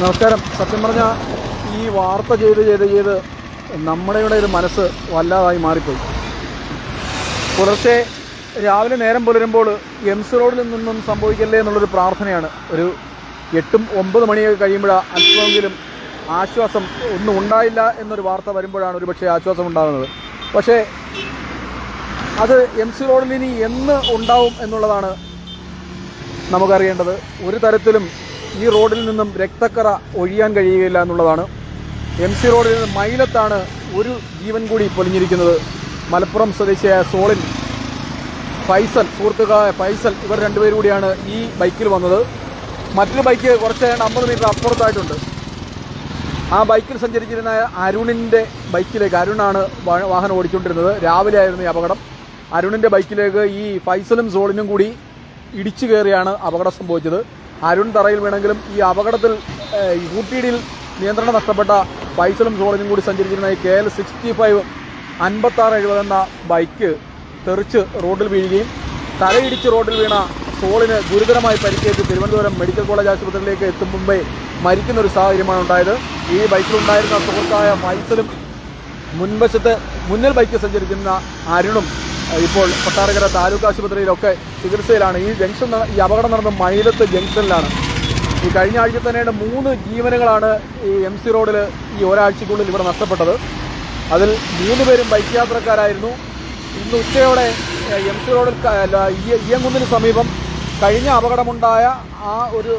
നമസ്കാരം. സത്യം പറഞ്ഞാൽ ഈ വാർത്ത ചെയ്ത് ചെയ്ത് ചെയ്ത് നമ്മുടെ ഇവിടെ ഒരു മനസ്സ് വല്ലാതായി മാറിപ്പോയി. പുലർച്ചെ രാവിലെ നേരം പുലരുമ്പോൾ എംസ് റോഡിൽ നിന്നും സംഭവിക്കല്ലേ എന്നുള്ളൊരു പ്രാർത്ഥനയാണ്. ഒരു എട്ടും ഒമ്പത് മണിയൊക്കെ കഴിയുമ്പോഴാണ് അല്പമെങ്കിലും ആശ്വാസം ഒന്നും ഉണ്ടായില്ല എന്നൊരു വാർത്ത വരുമ്പോഴാണ് ഒരു പക്ഷേ ആശ്വാസം ഉണ്ടാകുന്നത്. പക്ഷേ അത് എം സി റോഡിൽ ഇനി എന്ന് ഉണ്ടാവും എന്നുള്ളതാണ് നമുക്കറിയേണ്ടത്. ഒരു തരത്തിലും ഈ റോഡിൽ നിന്നും രക്തക്കറ ഒഴിയാൻ കഴിയുകയില്ല എന്നുള്ളതാണ്. എം സി റോഡിൽ നിന്ന് മൈലത്താണ് ഒരു ജീവൻ കൂടി പൊലിഞ്ഞിരിക്കുന്നത്. മലപ്പുറം സ്വദേശിയായ സോളിൻ ഫൈസൽ സുഹൃത്തുക്കളായ ഫൈസൽ ഇവർ രണ്ടുപേരും കൂടിയാണ് ഈ ബൈക്കിൽ വന്നത്. മറ്റൊരു ബൈക്ക് കുറച്ച് അമ്പത് മീറ്റർ അപ്പുറത്തായിട്ടുണ്ട്. ആ ബൈക്കിൽ സഞ്ചരിച്ചിരുന്ന അരുണിന്റെ ബൈക്കിലേക്ക് അരുണാണ് വാഹനം ഓടിച്ചുകൊണ്ടിരുന്നത്. രാവിലെ ആയിരുന്നു ഈ അപകടം. അരുണിന്റെ ബൈക്കിലേക്ക് ഈ ഫൈസലും സോളിനും കൂടി ഇടിച്ചു കയറിയാണ് അപകടം സംഭവിച്ചത്. അരുൺ തറയിൽ വീണെങ്കിലും ഈ അപകടത്തിൽ ഊട്ടിയിടിയിൽ നിയന്ത്രണം നഷ്ടപ്പെട്ട ഫൈസലും സോളിനും കൂടി സഞ്ചരിച്ചിരുന്ന ഈ കെ എൽ സിക്സ്റ്റി ഫൈവ് അൻപത്താറ് എഴുപത് എന്ന ബൈക്ക് തെറിച്ച് റോഡിൽ വീഴുകയും തലയിടിച്ച് റോഡിൽ വീണ സോളിന് ഗുരുതരമായി പരിക്കേറ്റ് തിരുവനന്തപുരം മെഡിക്കൽ കോളേജ് ആശുപത്രിയിലേക്ക് എത്തും മുമ്പേ മരിക്കുന്ന ഒരു സാഹചര്യമാണ് ഉണ്ടായത്. ഈ ബൈക്കിലുണ്ടായിരുന്ന സുഹൃത്തായ ഫൈസലും മുൻവശത്ത് മുന്നിൽ ബൈക്ക് സഞ്ചരിക്കുന്ന അരുണും ഇപ്പോൾ കൊട്ടാരക്കര താലൂക്ക് ആശുപത്രിയിലൊക്കെ ചികിത്സയിലാണ്. ഈ ജംഗ്ഷൻ ഈ അപകടം നടന്ന മൈലത്ത് ജംഗ്ഷനിലാണ്. ഈ കഴിഞ്ഞ ആഴ്ച തന്നെ മൂന്ന് ജീവനുകളാണ് ഈ എം സി റോഡിൽ ഈ ഒരാഴ്ചക്കുള്ളിൽ ഇവിടെ നഷ്ടപ്പെട്ടത്. അതിൽ മൂന്ന് പേരും ബൈക്ക് യാത്രക്കാരായിരുന്നു. ഇന്ന് ഉച്ചയോടെ എം സി റോഡിൽ ഇയങ്കുന്നിന് സമീപം കഴിഞ്ഞ അപകടമുണ്ടായ ആ ഒരു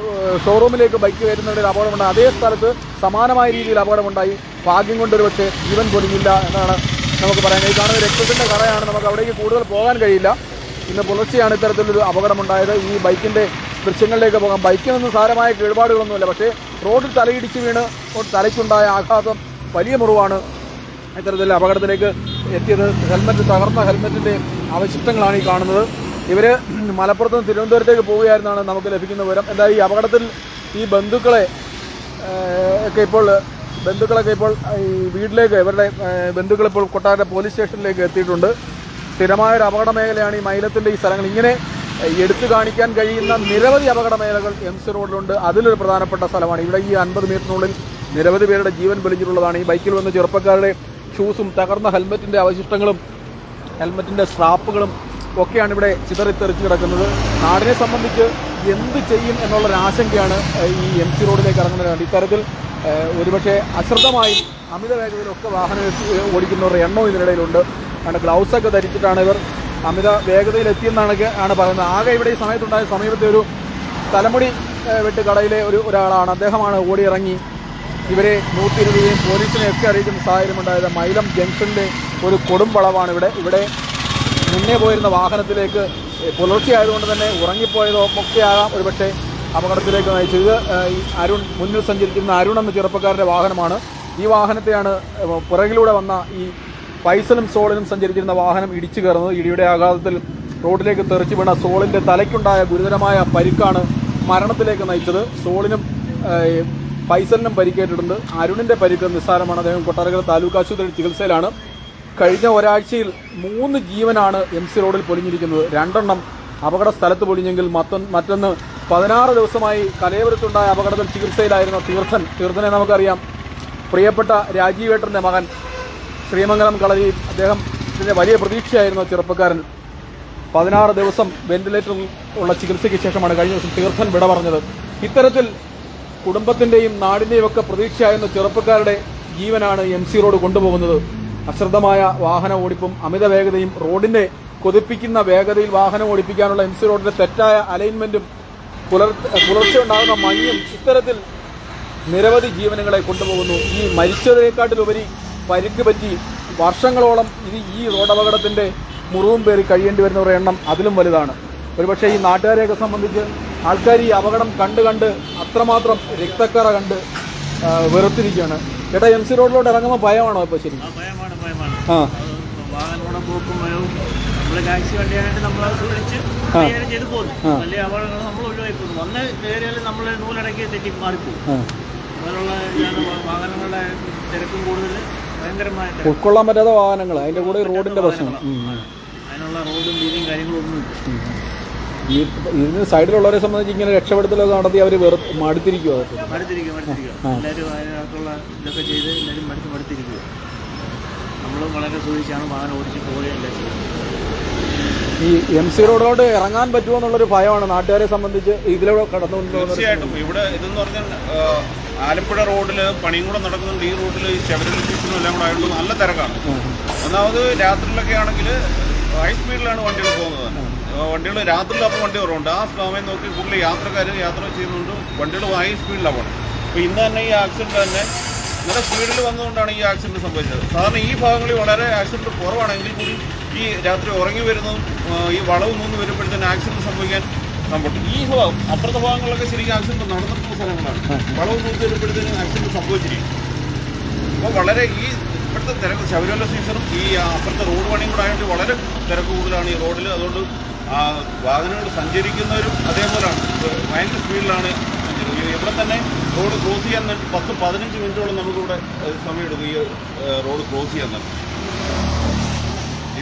ഷോറൂമിലേക്ക് ബൈക്ക് വരുന്നതിൽ അപകടമുണ്ടായി. അതേ സ്ഥലത്ത് സമാനമായ രീതിയിൽ അപകടമുണ്ടായി. ഭാഗ്യം കൊണ്ടൊരു പക്ഷേ ജീവൻ പൊലിഞ്ഞില്ല എന്നാണ് നമുക്ക് പറയാൻ ഈ കാണുന്ന രക്തത്തിന്റെ കറയാണ്. നമുക്ക് അവിടേക്ക് കൂടുതൽ പോകാൻ കഴിയില്ല. ഇന്ന് പുലർച്ചെയാണ് ഇത്തരത്തിലൊരു അപകടമുണ്ടായത്. ഈ ബൈക്കിന്റെ ദൃശ്യങ്ങളിലേക്ക് പോകാം. ബൈക്കിനൊന്നും സാരമായ കേടുപാടുകളൊന്നുമില്ല. പക്ഷേ റോഡിൽ തലയിടിച്ച് വീണ് തലയ്ക്കുണ്ടായ ആഘാതം വലിയ മുറിവാണ് ഇത്തരത്തിൽ അപകടത്തിലേക്ക് എത്തിയത്. ഹെൽമറ്റ് തകർന്ന ഹെൽമറ്റിന്റെ അവശിഷ്ടങ്ങളാണ് ഈ കാണുന്നത്. ഇവർ മലപ്പുറത്ത് നിന്ന് തിരുവനന്തപുരത്തേക്ക് പോവുകയായിരുന്നാണ് നമുക്ക് ലഭിക്കുന്ന വിവരം. എന്തായാലും ഈ അപകടത്തിൽ ഈ ബന്ധുക്കളെ ഒക്കെ ഇപ്പോൾ ബന്ധുക്കളൊക്കെ ഇപ്പോൾ ഈ വീട്ടിലേക്ക് ഇവരുടെ ബന്ധുക്കൾ ഇപ്പോൾ കൊട്ടാര പോലീസ് സ്റ്റേഷനിലേക്ക് എത്തിയിട്ടുണ്ട്. സ്ഥിരമായ ഒരു അപകട മേഖലയാണ് ഈ മൈലത്തിന്റെ ഈ സ്ഥലങ്ങൾ. ഇങ്ങനെ എടുത്തു കാണിക്കാൻ കഴിയുന്ന നിരവധി അപകട മേഖലകൾ എം സി റോഡിലുണ്ട്. അതിലൊരു പ്രധാനപ്പെട്ട സ്ഥലമാണ്. ഇവിടെ ഈ അൻപത് മീറ്ററിനുള്ളിൽ നിരവധി പേരുടെ ജീവൻ പൊലിഞ്ഞിട്ടുള്ളതാണ് ഈ ബൈക്കിൽ വന്ന ചെറുപ്പക്കാരുടെ ഷൂസും തകർന്ന ഹെൽമറ്റിന്റെ അവശിഷ്ടങ്ങളും ഹെൽമറ്റിന്റെ സ്ട്രാപ്പുകളും ഒക്കെയാണ് ഇവിടെ ചിതറിത്തെറിച്ച് കിടക്കുന്നത്. നാടിനെ സംബന്ധിച്ച് എന്ത് ചെയ്യും എന്നുള്ളൊരാശങ്കയാണ് ഈ എം സി റോഡിലേക്ക് ഇറങ്ങുന്നത് ഇത്തരത്തിൽ ഒരുപക്ഷെ അശ്രദ്ധമായി അമിത വേഗതയിലൊക്കെ വാഹനം ഓടിക്കുന്നവരുടെ എണ്ണവും ഇതിനിടയിലുണ്ട്. കാരണം ഗ്ലൗസൊക്കെ ധരിച്ചിട്ടാണ് ഇവർ അമിത വേഗതയിൽ എത്തിയെന്നാണ് ആണ് പറയുന്നത്. ആകെ ഇവിടെ ഈ സമയത്തുണ്ടായ സമീപത്തെ ഒരു തലമുടി വെട്ട് കടയിലെ ഒരു ഒരാളാണ്. അദ്ദേഹമാണ് ഓടിയിറങ്ങി. ഇവരെ നൂറ്റിരുപതുകയും പോലീസിനെ പോലീസിനെയൊക്കെ അറിയിക്കുന്ന സാഹചര്യമുണ്ടായത് മൈലം ജംഗ്ഷനിലെ ഒരു കൊടും വളവാണ് ഇവിടെ. ഇവിടെ മുന്നേ പോയിരുന്ന വാഹനത്തിലേക്ക് പുലർച്ചെ ആയതുകൊണ്ട് തന്നെ ഉറങ്ങിപ്പോയതോ ഒക്കെ ആകാം. ഒരുപക്ഷെ അപകടത്തിലേക്ക് നയിച്ചത്. അരുൺ മുന്നിൽ സഞ്ചരിക്കുന്ന അരുൺ എന്ന ചെറുപ്പക്കാരന്റെ വാഹനമാണ്. ഈ വാഹനത്തെയാണ് പുറകിലൂടെ വന്ന ഈ ഫൈസലും സോളിനും സഞ്ചരിച്ചിരുന്ന വാഹനം ഇടിച്ചു കയറുന്നത്. ഇടിയുടെ ആഘാതത്തിൽ റോഡിലേക്ക് തെറിച്ചു വീണ സോളിന്റെ തലയ്ക്കുണ്ടായ ഗുരുതരമായ പരിക്കാണ് മരണത്തിലേക്ക് നയിച്ചത്. സോളിനും ഫൈസലിനും പരിക്കേറ്റിട്ടുണ്ട്. അരുണിന്റെ പരിക്ക് നിസ്സാരമാണ്. അദ്ദേഹം കൊട്ടാരക്കര താലൂക്ക് ആശുപത്രിയിൽ ചികിത്സയിലാണ്. കഴിഞ്ഞ ഒരാഴ്ചയിൽ മൂന്ന് ജീവനാണ് എം സി റോഡിൽ പൊലിഞ്ഞിരിക്കുന്നത്. രണ്ടെണ്ണം അപകട സ്ഥലത്ത് പൊലിഞ്ഞെങ്കിൽ മറ്റൊന്ന് മറ്റൊന്ന് പതിനാറ് ദിവസമായി കലയപുരത്തുണ്ടായ അപകടത്തിൽ ചികിത്സയിലായിരുന്ന തീർത്ഥൻ. തീർത്ഥനെ നമുക്കറിയാം. പ്രിയപ്പെട്ട രാജീവേട്ടന്റെ മകൻ ശ്രീമംഗലം കളരിയിൽ അദ്ദേഹം ഇതിന്റെ വലിയ പ്രതീക്ഷയായിരുന്നു ചെറുപ്പക്കാരൻ. പതിനാറ് ദിവസം വെന്റിലേറ്ററിൽ ഉള്ള ചികിത്സയ്ക്ക് ശേഷമാണ് കഴിഞ്ഞ ദിവസം തീർത്ഥൻ വിട പറഞ്ഞത്. ഇത്തരത്തിൽ കുടുംബത്തിന്റെയും നാടിന്റെയും ഒക്കെ പ്രതീക്ഷയായിരുന്ന ചെറുപ്പക്കാരുടെ ജീവനാണ് എം സി റോഡ് കൊണ്ടുപോകുന്നത്. അശ്രദ്ധമായ വാഹന ഓടിപ്പും അമിത വേഗതയും റോഡിന്റെ കൊതിപ്പിക്കുന്ന വേഗതയിൽ വാഹനം ഓടിപ്പിക്കാനുള്ള എം സി റോഡിന്റെ തെറ്റായ അലൈൻമെന്റും പുലർ പുലർച്ചെ ഉണ്ടാകുന്ന മഞ്ഞും ഇത്തരത്തിൽ നിരവധി ജീവനുകളെ കൊണ്ടുപോകുന്നു. ഈ മരിച്ചതിനെക്കാട്ടിലുപരി പരിക്ക് പറ്റി വർഷങ്ങളോളം ഇത് ഈ റോഡ് അപകടത്തിന്റെ മുറിവും പേറി കഴിയേണ്ടി വരുന്നവരുടെ എണ്ണം അതിലും വലുതാണ്. ഒരുപക്ഷെ ഈ നാട്ടുകാരെയൊക്കെ സംബന്ധിച്ച് ആൾക്കാർ ഈ അപകടം കണ്ട് കണ്ട് അത്രമാത്രം രക്തക്കറ കണ്ട് വെറുത്തിരിക്കുകയാണ്. ചേട്ടാ എം സി റോഡിലോട്ട് ഇറങ്ങുമ്പോൾ ഭയമാണോ ഇപ്പോൾ ശരി? ആ വാഹനങ്ങളുടെ പോക്കും നമ്മൾ ടാക്സി വണ്ടിയായിട്ട് നമ്മൾ സൂക്ഷിച്ച് കൈകാര്യം ചെയ്ത് പോകുന്നു വലിയ അപകടങ്ങൾ നമ്മൾ ഒഴിവാക്കുന്നു വന്ന് കയറിയാൽ നമ്മൾ നൂലടക്കി തെറ്റി മാറിപ്പോകും. ആ. അങ്ങനെയുള്ള ഇതാണ് വാ- വാഹനങ്ങളുടെ തിരക്കും കൂടുതൽ. ഭയങ്കരമായിട്ട് ഉൾക്കൊള്ളാൻ പറ്റാത്ത വാഹനങ്ങൾ. അതിന്റെ കൂടെ റോഡിന്റെ റോഡിന്റെ പ്രശ്നം. അതിനുള്ള റോഡും വീതിയും ഈ ഇതിന് സൈഡിലുള്ളവരെ സംബന്ധിച്ച് ഇങ്ങനെ രക്ഷപ്പെടുത്തലൊക്കെ നടത്തി അവർ വെറു മടുത്തിരിക്കുക മടുത്തിരിക്കുക എല്ലാവരും അതിനകത്തുള്ള ഇതൊക്കെ ചെയ്ത് എല്ലാവരും മടുത്ത് മടുത്തിരിക്കുക നമ്മളും വളരെ സൂക്ഷിച്ചാണ് വാഹനം ഓടിച്ച് പോവുകയല്ല ചെയ്യുന്നത്. ഈ എം സി റോഡിലോട്ട് ഇറങ്ങാൻ പറ്റുമോ എന്നുള്ളൊരു ഭയമാണ് നാട്ടുകാരെ സംബന്ധിച്ച് ഇതിലൂടെ കടന്നു തീർച്ചയായിട്ടും. ഇവിടെ ഇതെന്ന് പറഞ്ഞാൽ ആലപ്പുഴ റോഡിൽ പണിയും കൂടെ നടക്കുന്നുണ്ട്. ഈ റോഡിൽ ഈ ശബരിമല സീസണും എല്ലാം കൂടെ ആയിട്ട് നല്ല തിരക്കാണ്. ഒന്നാമത് രാത്രിയിലൊക്കെ ആണെങ്കിൽ ഹൈ സ്പീഡിലാണ് വണ്ടികൾ പോകുന്നത്. വണ്ടികൾ രാത്രിയിൽ അപ്പോൾ വണ്ടി കുറവുണ്ട്. ആ സമയം നോക്കി കൂടുതൽ യാത്രക്കാർ യാത്ര ചെയ്യുന്നുണ്ട്. വണ്ടികൾ ഹൈ സ്പീഡിലാണ് പോകുന്നത്. അപ്പോൾ ഇന്ന് തന്നെ ഈ ആക്സിഡന്റ് തന്നെ നല്ല സ്പീഡിൽ വന്നതുകൊണ്ടാണ് ഈ ആക്സിഡന്റ് സംഭവിച്ചത്. സാധാരണ ഈ ഭാഗങ്ങളിൽ വളരെ ആക്സിഡന്റ് കുറവാണെങ്കിൽ കൂടി ഈ രാത്രി ഉറങ്ങി വരുന്നതും ഈ വളവ് നിന്ന് വരുമ്പോഴത്തേന് ആക്സിഡന്റ് സംഭവിക്കാൻ സംഭവിച്ചു ഈ അപ്പുറത്തെ ഭാഗങ്ങളിലൊക്കെ ശരിക്കും ആക്സിഡന്റ് നടന്നിട്ടുള്ള സ്ഥലങ്ങളാണ്. വളവ് നിന്ന് വരുമ്പോഴത്തേന് ആക്സിഡന്റ് സംഭവിച്ചിരിക്കും അപ്പോൾ വളരെ ഈ ഇപ്പോഴത്തെ തിരക്ക് ശബരിമല സീസണും ഈ അപ്പുറത്തെ റോഡ് പണിയും കൂടെ ആയതുകൊണ്ട് വളരെ തിരക്ക് കൂടുതലാണ് ഈ റോഡിൽ അതുകൊണ്ട് ആ വാഹനങ്ങൾ സഞ്ചരിക്കുന്നവരും അതേപോലെയാണ് ഭയങ്കര സ്പീഡിലാണ് ഇവിടെ തന്നെ റോഡ് ക്രോസ് ചെയ്യാൻ പത്ത് പതിനഞ്ച് മിനിറ്റോളം നമുക്കിവിടെ സമയം എടുക്കും ഈ റോഡ് ക്രോസ് ചെയ്യാൻ തന്നെ.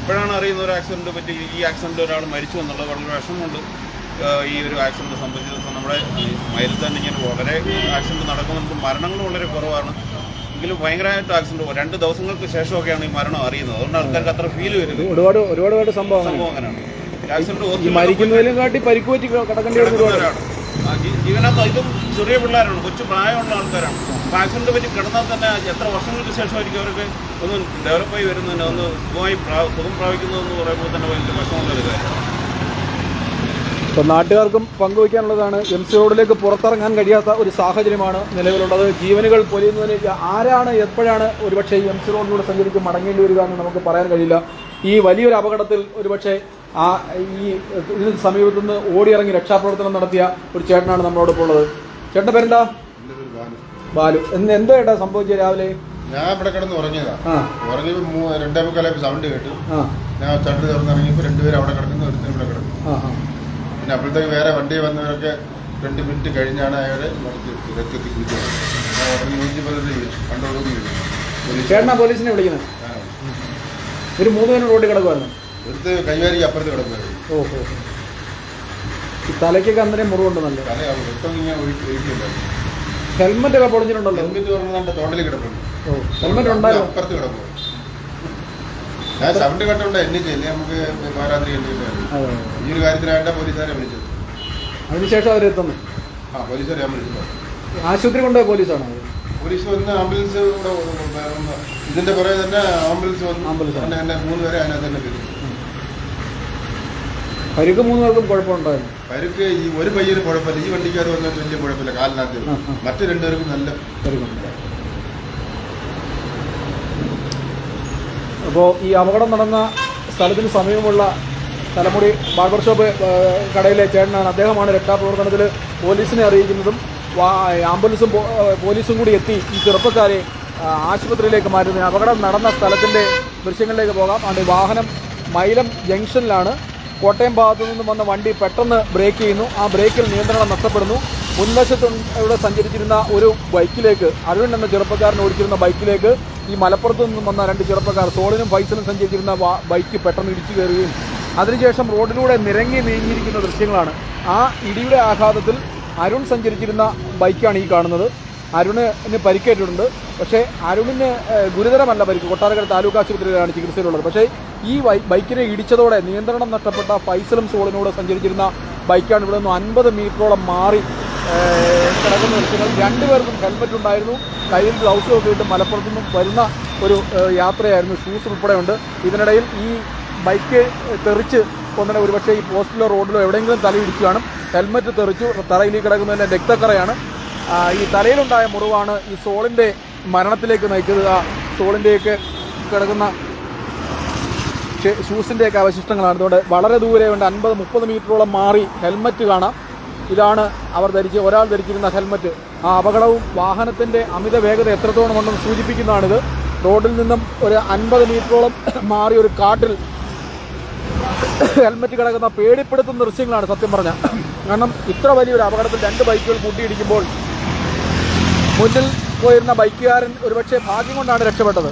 ഇപ്പോഴാണ് അറിയുന്ന ഒരു ആക്സിഡന്റ് പറ്റി. ഈ ആക്സിഡന്റ് ഒരാൾ മരിച്ചു എന്നുള്ളത് വളരെ വിഷമമുണ്ട്. ഈ ഒരു ആക്സിഡന്റ് സംബന്ധിച്ച് നമ്മുടെ മയിൽ തന്നെ ഇങ്ങനെ വളരെ ആക്സിഡന്റ് നടക്കുന്നുണ്ട്. മരണങ്ങൾ വളരെ കുറവാണ്. എങ്കിലും ഭയങ്കരമായിട്ട് ആക്സിഡന്റ് രണ്ട് ദിവസങ്ങൾക്ക് ശേഷമൊക്കെയാണ് ഈ മരണം അറിയുന്നത്. അതുകൊണ്ട് ആൾക്കാർക്ക് അത്ര ഫീൽ വരുന്നത് ഒരുപാട് ഒരുപാട് സംഭവങ്ങൾ സംഭവം അങ്ങനെയാണ്. ആക്സിഡന്റ് മരിക്കുന്നതിലും കാട്ടി പരിക്കുപറ്റി കിടക്കേണ്ടി ജീവനകത്ത് ഇതും ചെറിയ പിള്ളേരാണ്. കൊച്ചു പ്രായമുള്ള ആൾക്കാരാണ്. ആക്സിഡന്റ് പറ്റി കിടന്നാൽ തന്നെ എത്ര വർഷങ്ങൾക്ക് ശേഷമായിരിക്കും അവർക്ക് ഒന്ന് ഡെവലപ്പായി വരുന്നതിന് ഒന്ന് സുഖമായി സുഖം പ്രാപിക്കുന്നതെന്ന് പറയുമ്പോൾ തന്നെ ഭയങ്കര വിഷമമുള്ള ഒരു കാര്യമാണ്. ഇപ്പം നാട്ടുകാർക്കും പങ്കുവയ്ക്കാനുള്ളതാണ്. എം സി റോഡിലേക്ക് പുറത്തിറങ്ങാൻ കഴിയാത്ത ഒരു സാഹചര്യമാണ് നിലവിലുള്ളത്. ജീവനുകൾ പൊലിയുന്നതിലേക്ക് ആരാണ് എപ്പോഴാണ് ഒരുപക്ഷെ എം സി റോഡിലൂടെ സഞ്ചരിച്ച് മടങ്ങേണ്ടി വരിക എന്ന് നമുക്ക് പറയാൻ കഴിയില്ല. ഈ വലിയൊരു അപകടത്തിൽ ഒരുപക്ഷെ ആ ഈ ഇതിന് സമീപത്തുനിന്ന് ഓടിയിറങ്ങി രക്ഷാപ്രവർത്തനം നടത്തിയ ഒരു ചേട്ടനാണ് നമ്മളോടൊപ്പം ഉള്ളത്. ചേട്ടന്റെ പേരെന്താ? ബാലു എന്ന് എന്തോ ഏട്ടാ സംഭവിച്ചത് രാവിലെ? ഞാൻ ഇവിടെ കിടന്ന് ഉറങ്ങിയതാ. ആ. ഉറങ്ങിയപ്പോ രണ്ടേ മുക്കാലായപ്പോ സൗണ്ട് കേട്ടു. ആ. ഞാൻ ചട്ടി തുറന്ന് ഇറങ്ങിയപ്പോ രണ്ടുപേരും അവിടെ കിടക്കുന്നു ഒരുത്തരും ഇവിടെ കിടക്കുന്നു. ആ ആ. പിന്നെ അപ്പോഴത്തേക്ക് വേറെ വണ്ടി വന്നവരൊക്കെ രണ്ട് മിനിറ്റ് കഴിഞ്ഞാണ് അയാളെ രക്തത്തിൽ ഞാൻ ഉടനെ വിളിച്ചു. ചേട്ടനാ പോലീസിനെ വിളിക്കുന്നത്. ഒരു മൂന്ന് പേരും റോഡിൽ കിടക്കുമായിരുന്നു എടുത്ത് കൈവാരിക്ക് അപ്പുറത്ത് കിടക്കുന്നത് ഓ ഓ ഓ. ഈ തലയ്ക്കൊക്കെ അന്നേരം മുറിവുണ്ട് നല്ല? തല രക്തം ഇങ്ങനെ ഒഴുക്കി ഒഴുക്കിയില്ല ഹെൽമെറ്റ് ഒക്കെ പൊളിഞ്ഞിട്ടുണ്ടല്ലോ ഹെൽമെറ്റ് പറഞ്ഞാൽ തോണ്ടിൽ കിടപ്പുണ്ട്. ഹെൽമെറ്റ് ഉണ്ടായിരുന്നു അപ്പുറത്ത് കിടക്കുന്നു ഞാൻ സൗണ്ട് കേട്ടോണ്ട് എന്നെ ചെയ്യില്ലേ നമുക്ക് പാരാത്രി എണ്ണിട്ട് അതെ. ഈ ഒരു കാര്യത്തിനായിട്ടാ പോലീസുകാരെ വിളിച്ചത്. അതിനുശേഷം അവരെത്തുന്നു ആ പോലീസുകാരെ ഞാൻ വിളിച്ചത് ആശുപത്രി കൊണ്ടുപോയ പോലീസാണോ? പോലീസ് വന്ന് ആംബുലൻസ് ഇതിന്റെ പുറകെ തന്നെ ആംബുലൻസ് വന്നു ആംബുലൻസ് എന്നെ മൂന്ന് പേരെ അതിനകത്ത് തന്നെ പിരിച്ചു പരിക്ക് മൂന്ന് പേർക്കും കുഴപ്പമുണ്ടായിരുന്നു പരുക്ക് ഈ ഒരു പയ്യന് കുഴപ്പമില്ല. ഈ വണ്ടിക്കാർ വന്നാൽ വലിയ കുഴപ്പമില്ല. കാലിനകത്ത്. മറ്റു രണ്ടുപേർക്കും നല്ല പരുക്കുണ്ട്. അപ്പോൾ ഈ അപകടം നടന്ന സ്ഥലത്തിന് സമീപമുള്ള തലമുടി ബാർബർ ഷോപ്പ് കടയിലെ ചേട്ടനാണ്. അദ്ദേഹമാണ് രക്ഷാപ്രവർത്തനത്തിൽ പോലീസിനെ അറിയിക്കുന്നതും ആംബുലൻസും പോലീസും കൂടി എത്തി ഈ ചെറുപ്പക്കാരെ ആശുപത്രിയിലേക്ക് മാറ്റുന്നതിന്. അപകടം നടന്ന സ്ഥലത്തിന്റെ ദൃശ്യങ്ങളിലേക്ക് പോകാം. അതിന്റെ വാഹനം മൈലം ജംഗ്ഷനിലാണ്. കോട്ടയം ഭാഗത്തു നിന്ന് വന്ന വണ്ടി പെട്ടെന്ന് ബ്രേക്ക് ചെയ്യുന്നു. ആ ബ്രേക്കിൽ നിയന്ത്രണം നഷ്ടപ്പെടുന്നു. മുൻവശത്ത് ഇവിടെ സഞ്ചരിച്ചിരുന്ന ഒരു ബൈക്കിലേക്ക് അരുൺ എന്ന ചെറുപ്പക്കാരൻ ഓടിച്ചിരുന്ന ബൈക്കിലേക്ക് ഈ മലപ്പുറത്ത് നിന്നും വന്ന രണ്ട് ചെറുപ്പക്കാർ സോളിനും ഫൈസലും സഞ്ചരിച്ചിരുന്ന ബൈക്ക് പെട്ടെന്ന് ഇടിച്ചു കയറുകയും അതിനുശേഷം റോഡിലൂടെ നിരങ്ങി നീങ്ങിയിരിക്കുന്ന ദൃശ്യങ്ങളാണ്. ആ ഇടിയുടെ ആഘാതത്തിൽ അരുൺ സഞ്ചരിച്ചിരുന്ന ബൈക്കാണ് ഈ കാണുന്നത്. അരുണിന് പരിക്കേറ്റിട്ടുണ്ട്. പക്ഷേ അരുണിന് ഗുരുതരമല്ല പരിക്ക്. കൊട്ടാരക്കര താലൂക്ക് ആശുപത്രിയിലാണ് ചികിത്സയിലുള്ളത്. പക്ഷേ ഈ ബൈക്കിനെ ഇടിച്ചതോടെ നിയന്ത്രണം നഷ്ടപ്പെട്ട ഫൈസലും സോളിനോട് സഞ്ചരിച്ചിരുന്ന ബൈക്കാണ് ഇവിടെ നിന്ന് അൻപത് മീറ്ററോളം മാറി കിടക്കുന്ന ദൃശ്യങ്ങൾ രണ്ടുപേർക്കും ഹെൽമറ്റ് ഉണ്ടായിരുന്നു. കയ്യിൽ ഗ്ലൗസ് ഒക്കെ ഇട്ട് മലപ്പുറത്തു നിന്നും വരുന്ന ഒരു യാത്രയായിരുന്നു. ഷൂസ് ഉൾപ്പെടെയുണ്ട്. ഇതിനിടയിൽ ഈ ബൈക്ക് തെറിച്ച് ഒന്നിനെ ഒരുപക്ഷെ ഈ പോസ്റ്റിലോ റോഡിലോ എവിടെയെങ്കിലും തലയിടിച്ചു കാണും. ഹെൽമറ്റ് തെറിച്ചു തറയിൽ കിടക്കുന്നതിന്റെ രക്തക്കറയാണ്. ഈ തലയിലുണ്ടായ മുറിവാണ് ഈ സോളിന്റെ മരണത്തിലേക്ക് നയിക്കുന്നത്. ആ സോളിന്റെയൊക്കെ കിടക്കുന്ന ഷൂസിന്റെയൊക്കെ അവശിഷ്ടങ്ങളാണ്. അതുകൊണ്ട് വളരെ ദൂരെ ഉണ്ട്. അൻപത് മുപ്പത് മീറ്ററോളം മാറി ഹെൽമറ്റ് കാണാം. ഇതാണ് അവർ ധരിച്ച് ഒരാൾ ധരിച്ചിരുന്ന ഹെൽമറ്റ്. ആ അപകടവും വാഹനത്തിന്റെ അമിത വേഗത എത്രത്തോളം ഉണ്ടെന്ന് സൂചിപ്പിക്കുന്നതാണിത്. റോഡിൽ നിന്നും ഒരു അൻപത് മീറ്ററോളം മാറി ഒരു കാട്ടിൽ ഹെൽമറ്റ് കിടക്കുന്ന പേടിപ്പെടുത്തുന്ന ദൃശ്യങ്ങളാണ് സത്യം പറഞ്ഞാൽ. കാരണം ഇത്ര വലിയൊരു അപകടത്തിൽ രണ്ട് ബൈക്കുകൾ കൂട്ടിയിടിക്കുമ്പോൾ മുന്നിൽ പോയിരുന്ന ബൈക്കുകാരൻ ഒരുപക്ഷെ ഭാഗ്യം കൊണ്ടാണ് രക്ഷപ്പെട്ടത്.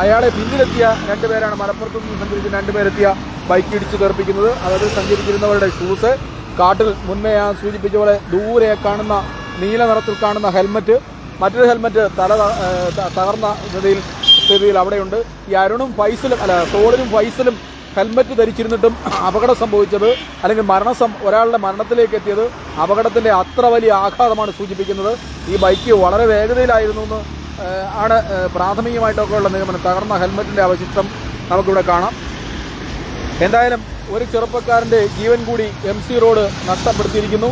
അയാളെ പിന്നിലെത്തിയ രണ്ടുപേരാണ് മലപ്പുറത്തു നിന്ന് സഞ്ചരിച്ച രണ്ടുപേരെത്തിയ ബൈക്ക് ഇടിച്ചു തെറിപ്പിക്കുന്നത്. അതായത് സഞ്ചരിച്ചിരുന്നവരുടെ ഷൂസ് കാട്ടിൽ മുന്നേ ഞാൻ സൂചിപ്പിച്ച പോലെ ദൂരെ കാണുന്ന നീല നിറത്തിൽ കാണുന്ന ഹെൽമറ്റ് മറ്റൊരു ഹെൽമറ്റ് തല തകർന്ന സ്ഥിതിയിൽ സ്ഥിതിയിൽ അവിടെയുണ്ട്. ഈ അരുണും ഫൈസലും അല്ല സോളിനും ഫൈസലും ഹെൽമറ്റ് ധരിച്ചിരുന്നിട്ടും അപകടം സംഭവിച്ചത് അല്ലെങ്കിൽ മരണ ഒരാളുടെ മരണത്തിലേക്ക് എത്തിയത് അപകടത്തിന്റെ അത്ര വലിയ ആഘാതമാണ് സൂചിപ്പിക്കുന്നത്. ഈ ബൈക്ക് വളരെ വേഗതയിലായിരുന്നു എന്ന് ആണ് പ്രാഥമികമായിട്ടൊക്കെയുള്ള നിഗമനം. തകർന്ന ഹെൽമറ്റിന്റെ അവശിഷ്ടം നമുക്കിവിടെ കാണാം. എന്തായാലും ഒരു ചെറുപ്പക്കാരന്റെ ജീവൻ കൂടി എം സി റോഡ് നഷ്ടപ്പെടുത്തിയിരിക്കുന്നു.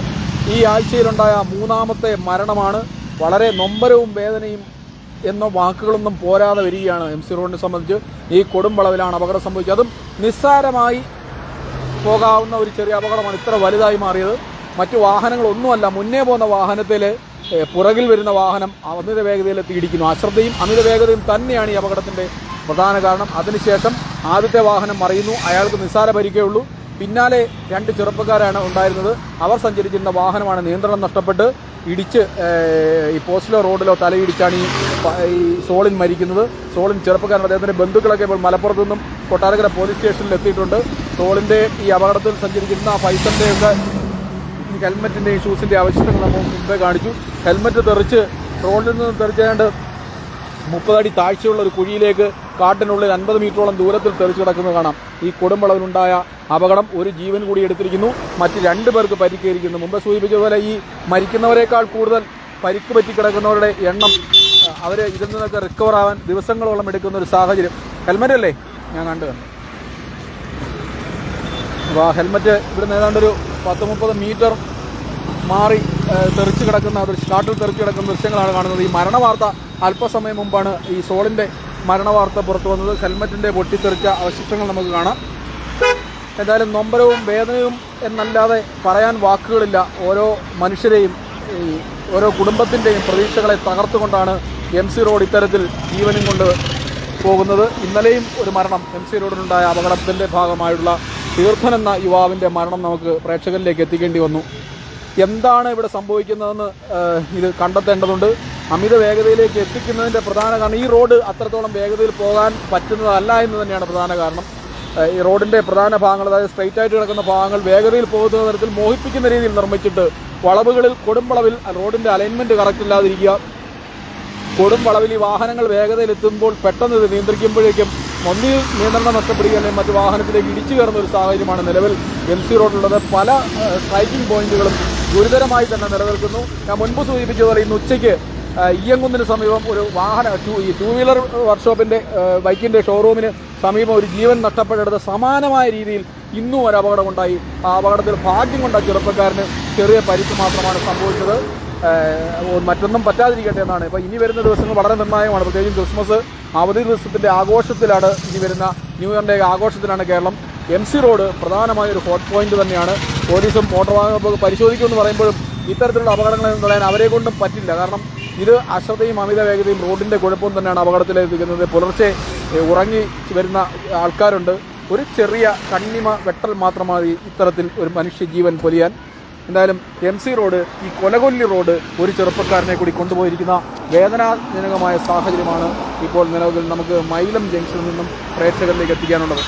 ഈ ആഴ്ചയിലുണ്ടായ മൂന്നാമത്തെ മരണമാണ്. വളരെ നൊമ്പരവും വേദനയും എന്ന വാക്കുകളൊന്നും പോരാതെ വരികയാണ് എം സി റോഡിനെ സംബന്ധിച്ച്. ഈ കൊടുമ്പളവിലാണ് അപകടം സംഭവിച്ചത്. അതും നിസ്സാരമായി പോകാവുന്ന ഒരു ചെറിയ അപകടമാണ് ഇത്ര വലുതായി മാറിയത്. മറ്റു വാഹനങ്ങളൊന്നുമല്ല മുന്നേ പോകുന്ന വാഹനത്തിൽ പുറകിൽ വരുന്ന വാഹനം അമിത വേഗതയിലെത്തി ഇടിക്കുന്നു. അശ്രദ്ധയും അമിത വേഗതയും തന്നെയാണ് ഈ അപകടത്തിന്റെ പ്രധാന കാരണം. അതിനുശേഷം ആദ്യത്തെ വാഹനം മറിയുന്നു. അയാൾക്ക് നിസ്സാര പരിക്കേ ഉള്ളൂ പിന്നാലെ രണ്ട് ചെറുപ്പക്കാരാണ് ഉണ്ടായിരുന്നത്. അവർ സഞ്ചരിച്ചിരുന്ന വാഹനമാണ് നിയന്ത്രണം നഷ്ടപ്പെട്ട് ഇടിച്ച് ഈ പോസ്റ്റിലോ റോഡിലോ തലയിടിച്ചാണ് ഈ സോളിൻ മരിക്കുന്നത്. സോളിൻ ചെറുപ്പക്കാരൻ അദ്ദേഹത്തിന്റെ ബന്ധുക്കളൊക്കെ ഇപ്പോൾ മലപ്പുറത്തു നിന്നും കൊട്ടാരക്കര പോലീസ് സ്റ്റേഷനിൽ എത്തിയിട്ടുണ്ട്. സോളിന്റെ ഈ അപകടത്തിൽ സഞ്ചരിക്കുന്ന പൈസന്റെയൊക്കെ ഈ ഹെൽമെറ്റിന്റെയും ഷൂസിന്റെ അവശിഷ്ടങ്ങൾ നമ്മൾ മുമ്പേ കാണിച്ചു. ഹെൽമെറ്റ് തെറിച്ച് റോഡിൽ നിന്ന് തെറിച്ചാണ്ട് മുപ്പതടി താഴ്ചയുള്ള ഒരു കുഴിയിലേക്ക് കാട്ടിനുള്ളിൽ അൻപത് മീറ്ററോളം ദൂരത്തിൽ തെറിച്ചു കിടക്കുന്നത് കാണാം. ഈ കൊടുമ്പളവിലുണ്ടായ അപകടം ഒരു ജീവൻ കൂടി എടുത്തിരിക്കുന്നു. മറ്റ് രണ്ട് പേർക്ക് പരിക്കേരിക്കുന്നു മുമ്പ് സൂചിപ്പിച്ചതുപോലെ ഈ മരിക്കുന്നവരെക്കാൾ കൂടുതൽ പരിക്ക് പറ്റി കിടക്കുന്നവരുടെ എണ്ണം അവർ ഇതിൽ നിന്നൊക്കെ റിക്കവർ ആവാൻ ദിവസങ്ങളോളം എടുക്കുന്ന ഒരു സാഹചര്യം. ഹെൽമെറ്റ് അല്ലേ ഞാൻ കണ്ടു അപ്പോൾ ആ ഹെൽമെറ്റ് ഇവിടുന്ന് ഏതാണ്ടൊരു പത്ത് മുപ്പത് മീറ്റർ മാറി തെറിച്ച് കിടക്കുന്ന കാട്ടിൽ തെറിച്ച് കിടക്കുന്ന ദൃശ്യങ്ങളാണ് കാണുന്നത്. ഈ മരണവാർത്ത അല്പസമയം മുമ്പാണ് ഈ സോളിന്റെ മരണവാർത്ത പുറത്തു വന്നത്. ഹെൽമെറ്റിന്റെ പൊട്ടിത്തെറിച്ച അവശിഷ്ടങ്ങൾ നമുക്ക് കാണാം. എന്തായാലും നൊമ്പരവും വേദനയും എന്നല്ലാതെ പറയാൻ വാക്കുകളില്ല. ഓരോ മനുഷ്യരെയും ഓരോ കുടുംബത്തിന്റെയും പ്രതീക്ഷകളെ തകർത്തുകൊണ്ടാണ് എം സി റോഡ് ഇത്തരത്തിൽ ജീവനും കൊണ്ട് പോകുന്നത്. ഇന്നലെയും ഒരു മരണം എം സി റോഡിനുണ്ടായ അപകടത്തിന്റെ ഭാഗമായുള്ള തീർത്ഥൻ എന്ന യുവാവിന്റെ മരണം നമുക്ക് പ്രേക്ഷകരിലേക്ക് എത്തിക്കേണ്ടി വന്നു. എന്താണ് ഇവിടെ സംഭവിക്കുന്നതെന്ന് ഇത് കണ്ടെത്തേണ്ടതുണ്ട്. അമിത വേഗതയിലേക്ക് എത്തിക്കുന്നതിന്റെ പ്രധാന കാരണം ഈ റോഡ് അത്രത്തോളം വേഗതയിൽ പോകാൻ പറ്റുന്നതല്ല എന്ന് തന്നെയാണ് പ്രധാന കാരണം. ഈ റോഡിന്റെ പ്രധാന ഭാഗങ്ങൾ അതായത് സ്ട്രെയിറ്റ് ആയിട്ട് കിടക്കുന്ന ഭാഗങ്ങൾ വേഗതയിൽ പോകുന്ന തരത്തിൽ മോഹിപ്പിക്കുന്ന രീതിയിൽ നിർമ്മിച്ചിട്ട് വളവുകളിൽ കൊടുമ്പളവിൽ റോഡിന്റെ അലൈൻമെന്റ് കറക്റ്റ് ഇല്ലാതിരിക്കുക. കൊടുമ്പളവിൽ ഈ വാഹനങ്ങൾ വേഗതയിൽ എത്തുമ്പോൾ പെട്ടെന്ന് ഇത് നിയന്ത്രിക്കുമ്പോഴേക്കും ഒന്നിൽ നിയന്ത്രണം നഷ്ടപ്പെടുക അല്ലെങ്കിൽ മറ്റു വാഹനത്തിലേക്ക് ഇടിച്ചു കയറുന്ന ഒരു സാഹചര്യമാണ് നിലവിൽ എം സി റോഡിലുള്ളത്. പല സ്ട്രൈക്കിംഗ് പോയിന്റുകളും ഗുരുതരമായി തന്നെ നിലനിൽക്കുന്നു. ഞാൻ മുൻപ് സൂചിപ്പിച്ചതുപോലെ ഇന്ന് ഉച്ചയ്ക്ക് ഇയ്യങ്കുന്നിന് സമീപം ഒരു വാഹന ടൂ ഈ ടൂ വീലർ വർക്ക്ഷോപ്പിന്റെ ബൈക്കിന്റെ ഷോറൂമിന് സമീപം ഒരു ജീവൻ നഷ്ടപ്പെട്ടെടുത്ത് സമാനമായ രീതിയിൽ ഇന്നും ഒരു അപകടമുണ്ടായി. ആ അപകടത്തിൽ ഭാഗ്യം കൊണ്ട ചെറുപ്പക്കാരന് ചെറിയ പരിക്ക് മാത്രമാണ് സംഭവിച്ചത്. മറ്റൊന്നും പറ്റാതിരിക്കട്ടെ എന്നാണ്. ഇപ്പോൾ ഇനി വരുന്ന ദിവസങ്ങൾ വളരെ നിർണായകമാണ്. പ്രത്യേകിച്ചും ക്രിസ്മസ് അവധി ദിവസത്തിന്റെ ആഘോഷത്തിലാണ് ഇനി വരുന്ന ന്യൂ ഇയറിന്റെ ആഘോഷത്തിലാണ് കേരളം. എം സി റോഡ് പ്രധാനമായ ഒരു ഹോട്ട് പോയിന്റ് തന്നെയാണ്. പോലീസും മോട്ടോർ വാഹന പരിശോധിക്കുമെന്ന് പറയുമ്പോഴും ഇത്തരത്തിലുള്ള അപകടങ്ങളിൽ നിന്ന് അവരെ കൊണ്ടും പറ്റില്ല. കാരണം ഇത് അശ്രദ്ധയും അമിത വേഗതയും റോഡിന്റെ കുഴപ്പവും തന്നെയാണ് അപകടത്തിലെത്തിക്കുന്നത് പുലർച്ചെ ഉറങ്ങി വരുന്ന ആൾക്കാരുണ്ട്. ഒരു ചെറിയ കണ്ണിമ വെട്ടൽ മാത്രമായി ഇത്തരത്തിൽ ഒരു മനുഷ്യജീവൻ പൊലിയാൻ. എന്തായാലും എം സി റോഡ് ഈ കൊലകൊല്ലി റോഡ് ഒരു ചെറുപ്പക്കാരനെ കൂടി കൊണ്ടുപോയിരിക്കുന്ന വേദനാജനകമായ സാഹചര്യമാണ് ഇപ്പോൾ നിലവിൽ നമുക്ക് മൈലം ജംഗ്ഷനിൽ നിന്നും പ്രേക്ഷകരിലേക്ക് എത്തിക്കാനുള്ളത്.